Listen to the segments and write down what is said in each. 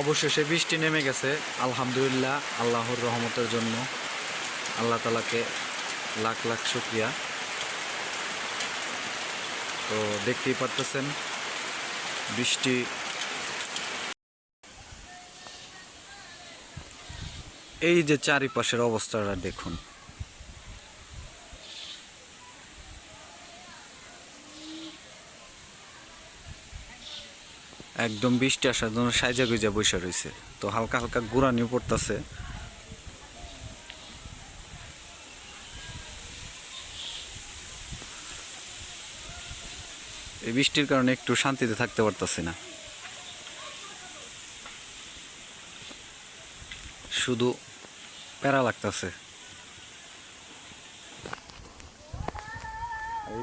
অবশেষে বৃষ্টি নেমে গেছে। আলহামদুলিল্লাহ, আল্লাহর রহমতের জন্য। আল্লাহ তালাকে লাখ লাখ শুক্রিয়া। তো দেখতেই পারতেছেন, বৃষ্টি এই যে চারিপাশের অবস্থাটা দেখুন। একদম বৃষ্টি আসার জন্য সাইজা গুজা বসে রয়েছে তো হালকা হালকা গুড়ানি পড়তেছে। এই বৃষ্টির কারণে একটু শান্তিতে থাকতে পারতাছি না। শুধু প্যারা লাগতেছে।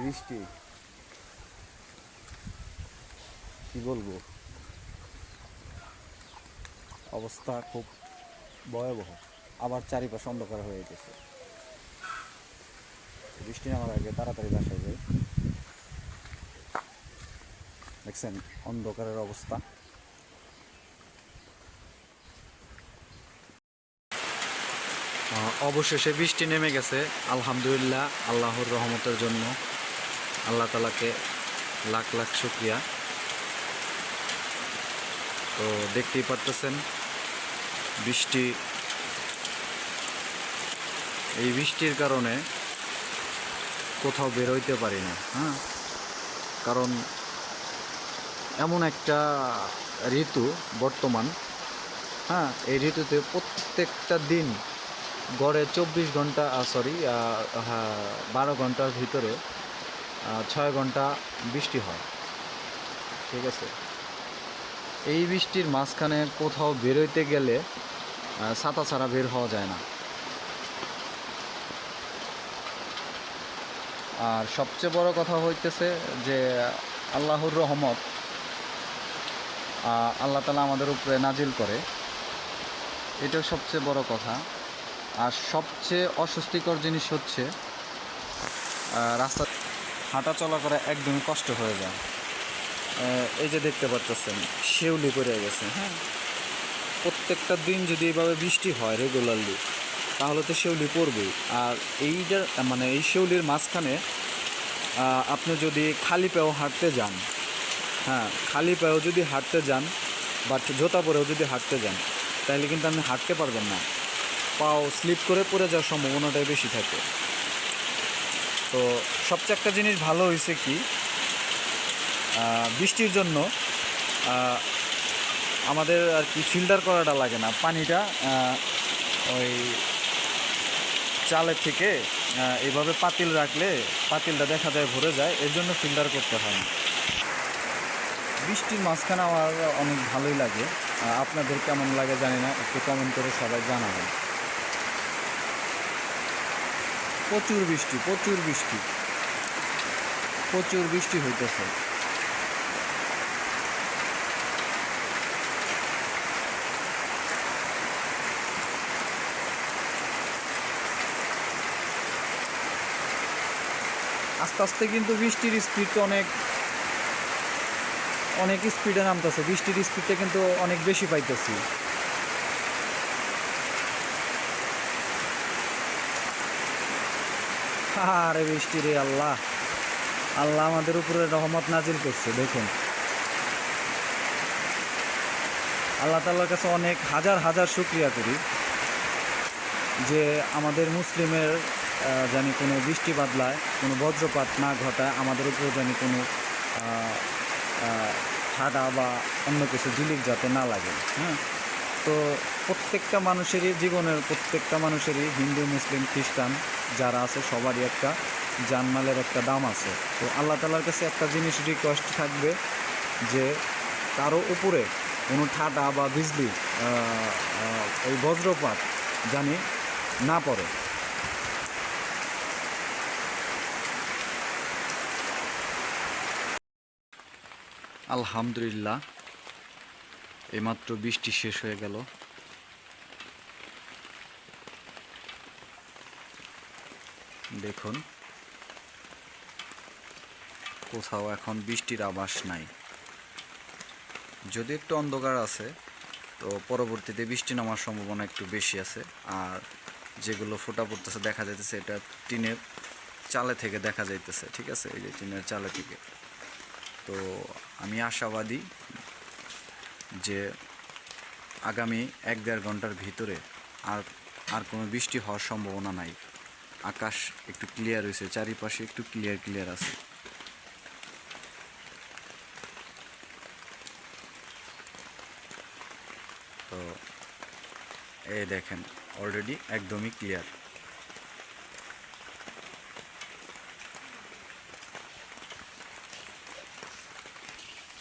বৃষ্টি। কি বলব? অবস্থা খুব ভয়াবহ। আবার চারিপাশে অন্ধকার হয়ে গেছে। বৃষ্টি নামার আগে তাড়াতাড়ি বাসায় যাই। দেখছেন অন্ধকারের অবস্থা। অবশেষে বৃষ্টি নেমে গেছে। আলহামদুলিল্লাহ, আল্লাহর রহমতের জন্য। আল্লাহ তালাকে লাখ লাখ শুক্রিয়া। তো দেখতেই পারতেছেন বৃষ্টি। এই বৃষ্টির কারণে কোথাও বেরোইতে পারি না হ্যাঁ? কারণ এমন একটা ঋতু বর্তমান হ্যাঁ? এই ঋতুতে প্রত্যেকটা দিন গড়ে চব্বিশ ঘণ্টা সরি হ্যাঁ বারো ঘণ্টার ভিতরে ছয় ঘণ্টা বৃষ্টি হয়, ঠিক আছে? এই বৃষ্টির মাঝখানে কোথাও বেরোইতে গেলে ছাতা ছাড়া বের হওয়া যায় না। আর সবচেয়ে বড় কথা হইতেছে যে, আল্লাহর রহমত আল্লাহ তালা আমাদের উপরে নাজিল করে। এটা সবচেয়ে বড় কথা। আর সবচেয়ে অস্বস্তিকর জিনিস হচ্ছে রাস্তা হাঁটা চলা করা একদমই কষ্ট হয়ে যায়। এই যে দেখতে পাচ্ছেন শিউলি পড়ে গেছে হ্যাঁ? প্রত্যেকটা দিন যদি এভাবে বৃষ্টি হয় রেগুলারলি তাহলে তো শিউলি পড়বেই। আর এইটার মানে এই শিউলির মাঝখানে আপনি যদি খালি পায়েও হাঁটতে যান হ্যাঁ খালি পায়েও যদি হাঁটতে যান বা জুতা পরেও যদি হাঁটতে যান, তাহলে কিন্তু আপনি হাঁটতে পারবেন না। পাও স্লিপ করে পড়ে যাওয়ার সম্ভাবনাটাই বেশি থাকে। তো সবচেয়ে একটা জিনিস ভালো হয়েছে কি বৃষ্টির জন্য আমাদের আর কি ফিল্টার করাটা লাগে না। পানিটা ওই চালের থেকে এইভাবে পাতিল রাখলে পাতিলটা দেখা যায় ভরে যায়, এর জন্য ফিল্টার করতে হয় না। বৃষ্টির মাঝখানে আমার অনেক ভালোই লাগে। আপনাদের কেমন লাগে জানি না, একটু কমেন্ট করে সবাই জানাবেন। প্রচুর বৃষ্টি প্রচুর বৃষ্টি। প্রচুর বৃষ্টি হইতেছে। আস্তে আস্তে কিন্তু বৃষ্টির স্পিডটা অনেক অনেক স্পিডে নামতেছে। বৃষ্টির স্পিডটা কিন্তু অনেক বেশি পাইতেছি। আরে বৃষ্টি রে আল্লাহ। আল্লাহ আমাদের উপরে রহমত নাজিল করছে, দেখুন। আল্লাহ তাল্লার কাছে অনেক হাজার হাজার শুক্রিয়া করি যে আমাদের মুসলিমের জানি কোনো বৃষ্টি বাদলায়, কোনো বজ্রপাত না ঘটায়, আমাদের উপরে জানি কোনো ঠাডা বা অন্য কিছু জিলিক যাতে না লাগে। হ্যাঁ? তো প্রত্যেকটা মানুষেরই জীবনের প্রত্যেকটা মানুষেরই হিন্দু, মুসলিম, খ্রিস্টান যারা আছে, সবারই একটা জানমালের একটা দাম আছে। তো আল্লাহ তালার কাছে একটা জিনিস রিকোয়েস্ট থাকবে যে কারও উপরে কোনো ঠাডা বা বিজলি ওই বজ্রপাত জানি না পড়ে। আলহামদুলিল্লাহ। এইমাত্র বৃষ্টি শেষ হয়ে গেল। দেখুন। কোথাও এখন বৃষ্টির আভাস নাই। যদি একটু অন্ধকার আছে, তো পরবর্তীতে বৃষ্টি নামার সম্ভাবনা একটু বেশি আছে। আর যেগুলো ফোটা পড়তেছে, দেখা যাইতেছে এটা টিনের চালে থেকে দেখা যাইতেছে, ঠিক আছে? এই যে টিনের চালে থেকে। তো আমি আশাবাদী যে আগামী এক দেড় ঘণ্টার ভিতরে আর আর কোনো বৃষ্টি হওয়ার সম্ভাবনা নাই। আকাশ একটু ক্লিয়ার হয়েছে, চারিপাশে একটু ক্লিয়ার ক্লিয়ার আছে। তো এই দেখেন অলরেডি একদমই ক্লিয়ার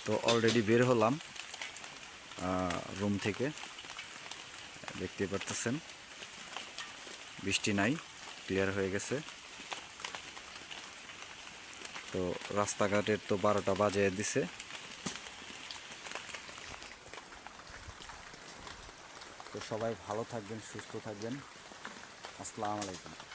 তো অলরেডি বের হলাম রুম থেকে। দেখতে পারতেছেন, বৃষ্টি নাই ক্লিয়ার হয়ে গেছে। তো রাস্তাঘাটের তো বারোটা বাজে দিছে। তো সবাই ভালো থাকবেন, সুস্থ থাকবেন। আসসালামু আলাইকুম।